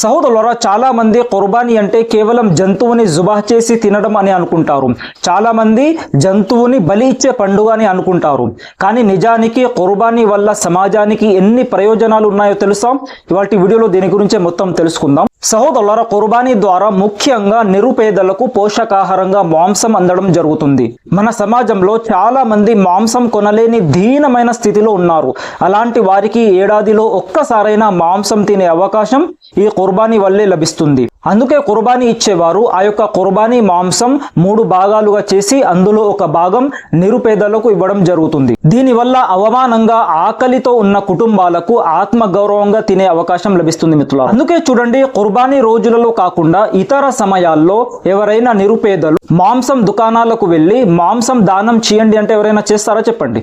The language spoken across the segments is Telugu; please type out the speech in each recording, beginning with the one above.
సహోదరులరా చాలా మంది కుర్బానీ అంటే కేవలం జంతువుని జుబాహ్ చేసి తినడం అని అనుకుంటారు. చాలా మంది జంతువుని బలి ఇచ్చే పండుగ అని అనుకుంటారు. కానీ నిజానికి కుర్బానీ వల్ల సమాజానికి ఎన్ని ప్రయోజనాలు ఉన్నాయో తెలుసా? ఇవాటి వీడియోలో దీని గురించే మొత్తం తెలుసుకుందాం. సహోదరుల కుర్బానీ ద్వారా ముఖ్యంగా నిరుపేదలకు పోషకాహారంగా మాంసం అందడం జరుగుతుంది. మన సమాజంలో చాలా మంది మాంసం కొనలేని దీనమైన స్థితిలో ఉన్నారు. అలాంటి వారికి ఏడాదిలో ఒక్కసారైనా మాంసం తినే అవకాశం ఈ కుర్బానీ వల్లే లభిస్తుంది. అందుకే కుర్బానీ ఇచ్చేవారు ఆ యొక్క కుర్బానీ మాంసం మూడు భాగాలుగా చేసి అందులో ఒక భాగం నిరుపేదలకు ఇవ్వడం జరుగుతుంది. దీనివల్ల అవమానంగా ఆకలితో ఉన్న కుటుంబాలకు ఆత్మ గౌరవంగా తినే అవకాశం లభిస్తుంది మిత్రులు అందుకే చూడండి కుర్బా కుర్బానీ రోజులలో కాకుండా ఇతర సమయాల్లో ఎవరైనా నిరుపేదలు మాంసం దుకాణాలకు వెళ్ళి మాంసం దానం చేయండి అంటే ఎవరైనా చేస్తారా చెప్పండి?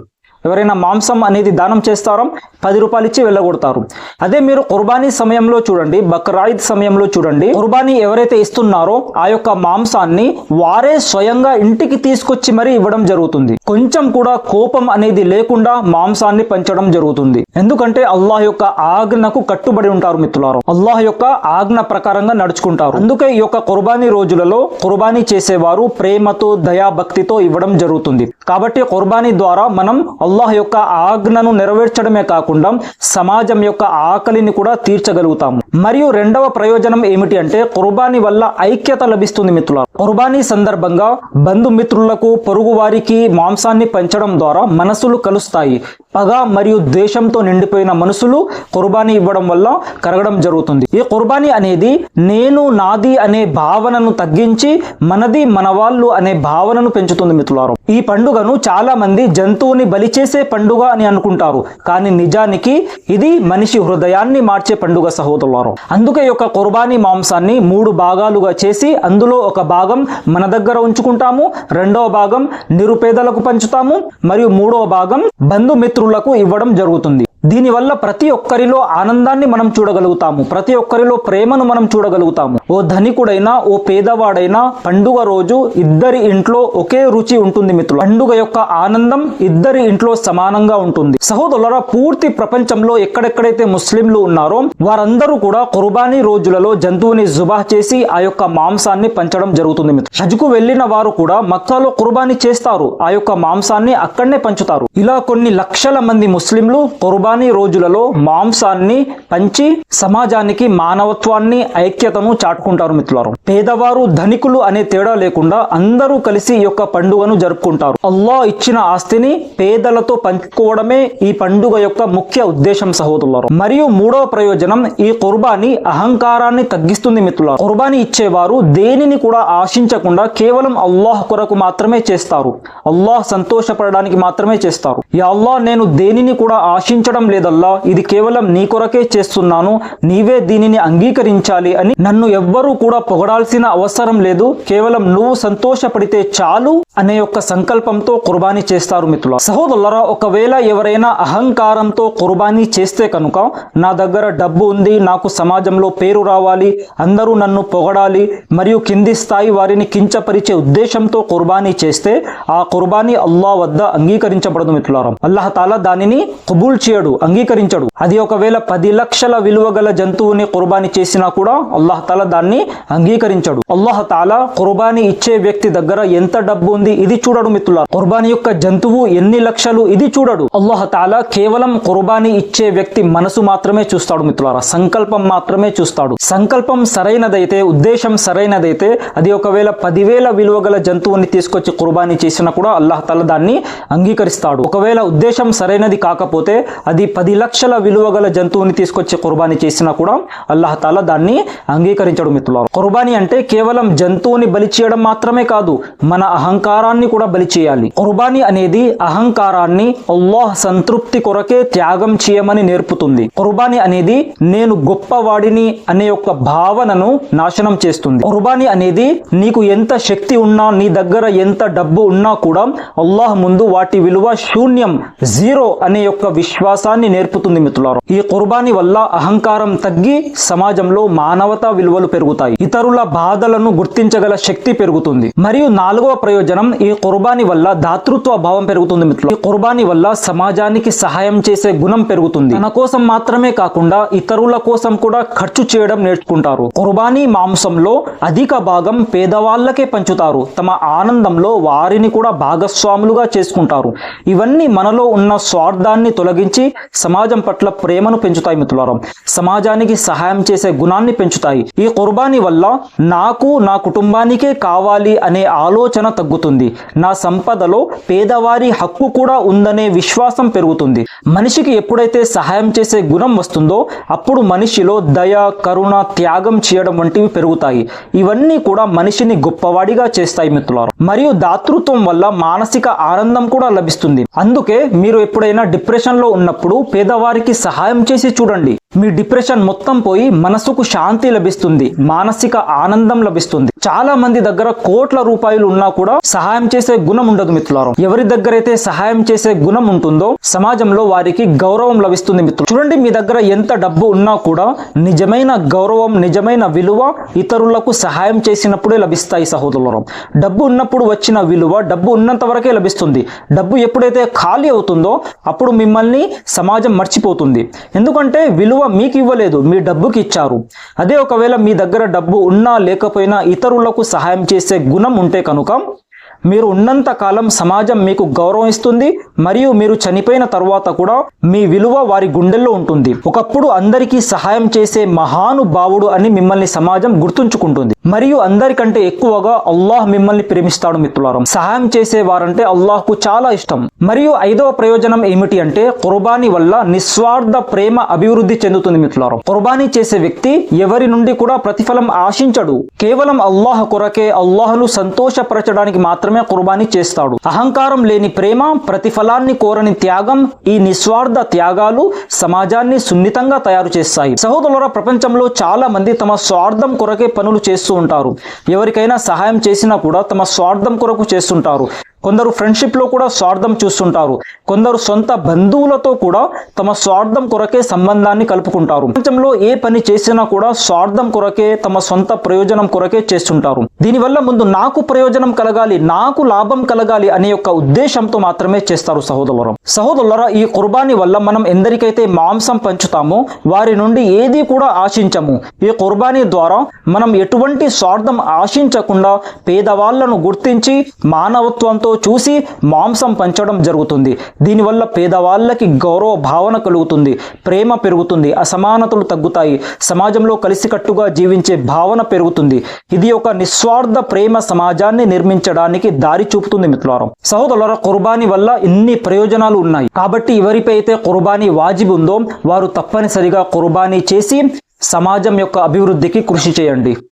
ఎవరైనా మాంసం అనేది దానం చేస్తారో పది రూపాయలు ఇచ్చి వెళ్ళగొడతారు. అదే మీరు కుర్బానీ సమయంలో చూడండి బక్రాయిద్ సమయంలో చూడండి. కుర్బానీ ఎవరైతే ఇస్తున్నారో ఆ యొక్క మాంసాన్ని వారే స్వయంగా ఇంటికి తీసుకొచ్చి మరీ ఇవ్వడం జరుగుతుంది. కొంచెం కూడా కోపం అనేది లేకుండా మాంసాన్ని పంచడం జరుగుతుంది. ఎందుకంటే అల్లాహ్ యొక్క ఆజ్ఞకు కట్టుబడి ఉంటారు మిత్రులారు. అల్లాహ్ యొక్క ఆజ్ఞ ప్రకారంగా నడుచుకుంటారు. అందుకే ఈ యొక్క కుర్బానీ రోజులలో కుర్బానీ చేసేవారు ప్రేమతో దయాభక్తితో ఇవ్వడం జరుగుతుంది. కాబట్టి కుర్బానీ ద్వారా మనం అల్లాహ్ యొక్క ఆజ్ఞను నెరవేర్చడమే కాకుండా సమాజం యొక్క ఆకలిని కూడా తీర్చగలుగుతాము. మరియు రెండవ ప్రయోజనం ఏమిటి అంటే కుర్బానీ వల్ల ఐక్యత లభిస్తుంది మిత్రుల కుర్బానీ సందర్భంగా బంధుమిత్రులకు పొరుగు వారికి మాంసాన్ని పెంచడం ద్వారా మనసులు కలుస్తాయి. పగ మరియు ద్వేషంతో నిండిపోయిన మనసులు కుర్బానీ ఇవ్వడం వల్ల కరగడం జరుగుతుంది. ఈ కుర్బానీ అనేది నేను నాది అనే భావనను తగ్గించి మనది మన వాళ్ళు అనే భావనను పెంచుతుంది మిత్రులారు. ఈ పండుగను చాలా మంది జంతువుని బలిచే చేసే పండుగ అని అనుకుంటారు. కానీ నిజానికి ఇది మనిషి హృదయాన్ని మార్చే పండుగ సహోదరులారు. అందుకే యొక్క కుర్బానీ మాంసాన్ని మూడు భాగాలుగా చేసి అందులో ఒక భాగం మన దగ్గర ఉంచుకుంటాము రెండవ భాగం నిరుపేదలకు పంచుతాము మరియు మూడవ భాగం బంధుమిత్రులకు ఇవ్వడం జరుగుతుంది. దీనివల్ల ప్రతి ఒక్కరిలో ఆనందాన్ని మనం చూడగలుగుతాము. ప్రతి ఒక్కరిలో ప్రేమను మనం చూడగలుగుతాము. ఓ ధనికుడైనా ఓ పేదవాడైనా పండుగ రోజు ఇద్దరి ఇంట్లో ఒకే రుచి ఉంటుంది మిత్రులు పండుగ యొక్క ఆనందం ఇద్దరి ఇంట్లో సమానంగా ఉంటుంది. సహోదరుల పూర్తి ప్రపంచంలో ఎక్కడెక్కడైతే ముస్లింలు ఉన్నారో వారందరూ కూడా కుర్బానీ రోజులలో జంతువుని జుబా చేసి ఆ యొక్క మాంసాన్ని పంచడం జరుగుతుంది మిత్రులు హజ్కు వెళ్ళిన వారు కూడా మక్కాలో కుర్బానీ చేస్తారు. ఆ యొక్క మాంసాన్ని అక్కడనే పంచుతారు. ఇలా కొన్ని లక్షల మంది ముస్లింలు కుర్బానీ రోజులలో మాంసాన్ని పంచి సమాజానికి మానవత్వాన్ని ఐక్యతను చాటుకుంటారు మిత్రులారు. పేదవారు ధనికులు అనే తేడా లేకుండా అందరూ కలిసి ఈ యొక్క పండుగను జరుపుకుంటారు. అల్లా ఇచ్చిన ఆస్తిని పేదలతో పంచుకోవడమే ఈ పండుగ యొక్క ముఖ్య ఉద్దేశం సహోదరులారు. మరియు మూడవ ప్రయోజనం ఈ కుర్బానీ అహంకారాన్ని తగ్గిస్తుంది మిత్రులారు. కుర్బానీ ఇచ్చేవారు దేనిని కూడా ఆశించకుండా కేవలం అల్లాహ్ కొరకు మాత్రమే చేస్తారు. అల్లాహ్ సంతోషపడడానికి మాత్రమే చేస్తారు. యా అల్లాహ్ నేను దేనిని కూడా ఆశించడం లేదల్లా ఇది కేవలం నీ కొరకే చేస్తున్నాను నీవే దీనిని అంగీకరించాలి అని నన్ను ఎవ్వరూ కూడా పొగడాల్సిన అవసరం లేదు. కేవలం నువ్వు సంతోషపడితే చాలు అనే యొక్క సంకల్పంతో కుర్బానీ చేస్తారు మిత్రుల సహోదరులరా ఒకవేళ ఎవరైనా అహంకారంతో కుర్బానీ చేస్తే కనుక నా దగ్గర డబ్బు ఉంది నాకు సమాజంలో పేరు రావాలి అందరూ నన్ను పొగడాలి మరియు కింది స్థాయి వారిని కించపరిచే ఉద్దేశంతో కుర్బానీ చేస్తే ఆ కుర్బానీ అల్లా వద్ద అంగీకరించబడదు మిత్రులారా. అల్లాహ్ తాలా దానిని కబూల్ చేయడు అంగీకరించడు. అది ఒకవేళ పది లక్షల విలువ గల జంతువుని కుర్బానీ చేసినా కూడా అల్లాహ్ తాలా దాన్ని అంగీకరించడు. అల్లాహ్ తాలా కుర్బానీ ఇచ్చే వ్యక్తి దగ్గర ఎంత డబ్బు ఉంది ఇది చూడడు మిత్రుల కుర్బానీ యొక్క జంతువు ఎన్ని లక్షలు ఇది చూడడు. అల్లాహతాలా కేవలం కుర్బానీ ఇచ్చే వ్యక్తి మనసు మాత్రమే చూస్తాడు మిత్రులారా. సంకల్పం మాత్రమే చూస్తాడు. సంకల్పం సరైనదైతే ఉద్దేశం సరైనదైతే అది ఒకవేళ పదివేల విలువ గల జంతువుని తీసుకొచ్చి కుర్బానీ చేసినా కూడా అల్లాహతాల దాన్ని అంగీకరిస్తాడు. ఒకవేళ ఉద్దేశం సరైనది కాకపోతే అది పది లక్షల విలువ గల జంతువుని తీసుకొచ్చి కుర్బానీ చేసినా కూడా అల్లాహ్ దాన్ని అంగీకరించడు మిత్రులారా. కుర్బానీ అంటే కేవలం జంతువుని బలి చేయడం మాత్రమే కాదు మన అహంకారం అహంకారాన్ని కూడా బలి చేయాలి. కుర్బానీ అనేది అహంకారాన్ని అల్లాహ్ సంతృప్తి కొరకే త్యాగం చేయమని నేర్పుతుంది. కుర్బానీ అనేది నేను గొప్పవాడిని అనే యొక్క భావనను నాశనం చేస్తుంది. కుర్బానీ అనేది నీకు ఎంత శక్తి ఉన్నా నీ దగ్గర ఎంత డబ్బు ఉన్నా కూడా అల్లాహ్ ముందు వాటి విలువ శూన్యం జీరో అనే యొక్క విశ్వాసాన్ని నేర్పుతుంది మిత్రులారు. ఈ కుర్బానీ వల్ల అహంకారం తగ్గి సమాజంలో మానవతా విలువలు పెరుగుతాయి. ఇతరుల బాధలను గుర్తించగల శక్తి పెరుగుతుంది. మరియు నాలుగవ ప్రయోజనం కారణం ఈ కుర్బానీ వల్ల దాతృత్వ భావం పెరుగుతుంది మిత్రులు ఈ కుర్బానీ వల్ల సమాజానికి సహాయం చేసే గుణం పెరుగుతుంది. తన కోసం మాత్రమే కాకుండా ఇతరుల కోసం కూడా ఖర్చు చేయడం నేర్చుకుంటారు. కుర్బానీ మాంసంలో అధిక భాగం పేదవాళ్ళకే పంచుతారు. తమ ఆనందంలో వారిని కూడా భాగస్వాములుగా చేసుకుంటారు. ఇవన్నీ మనలో ఉన్న స్వార్థాన్ని తొలగించి సమాజం పట్ల ప్రేమను పెంచుతాయి మిత్రులారం. సమాజానికి సహాయం చేసే గుణాన్ని పెంచుతాయి. ఈ కుర్బానీ వల్ల నాకు నా కుటుంబానికే కావాలి అనే ఆలోచన తగ్గుతుంది. నా సంపదలో పేదవారి హక్కు కూడా ఉందనే విశ్వాసం పెరుగుతుంది. మనిషికి ఎప్పుడైతే సహాయం చేసే గుణం వస్తుందో అప్పుడు మనిషిలో దయ కరుణ త్యాగం చేయడం వంటివి పెరుగుతాయి. ఇవన్నీ కూడా మనిషిని గొప్పవాడిగా చేస్తాయి మిత్రులారు. మరియు దాతృత్వం వల్ల మానసిక ఆనందం కూడా లభిస్తుంది. అందుకే మీరు ఎప్పుడైనా డిప్రెషన్లో ఉన్నప్పుడు పేదవారికి సహాయం చేసి చూడండి. మీ డిప్రెషన్ మొత్తం పోయి మనసుకు శాంతి లభిస్తుంది మానసిక ఆనందం లభిస్తుంది. చాలా మంది దగ్గర కోట్ల రూపాయలు ఉన్నా కూడా సహాయం చేసే గుణం ఉండదు మిత్రులారా. ఎవరి దగ్గర అయితే సహాయం చేసే గుణం ఉంటుందో సమాజంలో వారికి గౌరవం లభిస్తుంది మిత్రులు చూడండి మీ దగ్గర ఎంత డబ్బు ఉన్నా కూడా నిజమైన గౌరవం నిజమైన విలువ ఇతరులకు సహాయం చేసినప్పుడే లభిస్తాయి సహోదరులు డబ్బు ఉన్నప్పుడు వచ్చిన విలువ డబ్బు ఉన్నంత వరకే లభిస్తుంది. డబ్బు ఎప్పుడైతే ఖాళీ అవుతుందో అప్పుడు మిమ్మల్ని సమాజం మర్చిపోతుంది. ఎందుకంటే విలువ మీకు ఇవ్వలేదు మీ డబ్బుకి ఇచ్చారు అదే ఒకవేళ మీ దగ్గర డబ్బు ఉన్నా లేకపోయినా ఇతరులకు సహాయం చేసే గుణం ఉంటే కనుక మీరు ఉన్నంత కాలం సమాజం మీకు గౌరవం ఇస్తుంది మరియు మీరు చనిపోయిన తర్వాత కూడా మీ విలువ వారి గుండెల్లో ఉంటుంది. ఒకప్పుడు అందరికీ సహాయం చేసే మహానుభావుడు అని మిమ్మల్ని సమాజం గుర్తుంచుకుంటుంది. మరియు అందరికంటే ఎక్కువగా అల్లాహ్ మిమ్మల్ని ప్రేమిస్తాడు మిత్రులారం. సహాయం చేసే వారంటే అల్లాహ్కు చాలా ఇష్టం. మరియు ఐదవ ప్రయోజనం ఏమిటి అంటే కుర్బానీ వల్ల నిస్వార్థ ప్రేమ అభివృద్ధి చెందుతుంది మిత్రులారం. కుర్బానీ చేసే వ్యక్తి ఎవరి నుండి కూడా ప్రతిఫలం ఆశించడు. కేవలం అల్లాహ్ కొరకే అల్లాహ్ను సంతోషపరచడానికి మాత్రమే కుర్బానీ చేస్తాడు. అహంకారం లేని ప్రేమ ప్రతిఫలాన్ని కోరని త్యాగం ఈ నిస్వార్థ త్యాగాలు సమాజాన్ని సున్నితంగా తయారు చేస్తాయి. సహోదరుల ప్రపంచంలో చాలా మంది తమ స్వార్థం కొరకే పనులు చేస్తూ ఉంటారు. ఎవరికైనా సహాయం చేసినా కూడా తమ స్వార్థం కొరకు చేస్తుంటారు. కొందరు ఫ్రెండ్షిప్లో కూడా స్వార్థం చూస్తుంటారు. కొందరు సొంత బంధువులతో కూడా తమ స్వార్థం కొరకే సంబంధాన్ని కలుపుకుంటారు. ప్రపంచంలో ఏ పని చేసినా కూడా స్వార్థం కొరకే తమ సొంత ప్రయోజనం కొరకే చేస్తుంటారు. దీనివల్ల ముందు నాకు ప్రయోజనం కలగాలి నాకు లాభం కలగాలి అనే యొక్క ఉద్దేశంతో మాత్రమే చేస్తారు సహోదరులరా సహోదరులరా ఈ కుర్బానీ వల్ల మనం ఎందరికైతే మాంసం పంచుతామో వారి నుండి ఏది కూడా ఆశించము. ఈ కుర్బానీ ద్వారా మనం ఎటువంటి స్వార్థం ఆశించకుండా పేదవాళ్ళను గుర్తించి మానవత్వంతో చూసి మాంసం పంచడం జరుగుతుంది. దీనివల్ల పేదవాళ్ళకి గౌరవ భావన కలుగుతుంది. ప్రేమ పెరుగుతుంది. అసమానతలు తగ్గుతాయి. సమాజంలో కలిసికట్టుగా జీవించే భావన పెరుగుతుంది. ఇది ఒక నిస్వార్థ ప్రేమ సమాజాన్ని నిర్మించడానికి దారి చూపుతుంది మిత్రులారం. సహోదరుల కుర్బానీ వల్ల ఇన్ని ప్రయోజనాలు ఉన్నాయి. కాబట్టి ఎవరిపై అయితే కుర్బానీ వాజిబ్ ఉందో వారు తప్పనిసరిగా కుర్బానీ చేసి సమాజం యొక్క అభివృద్ధికి కృషి చేయండి.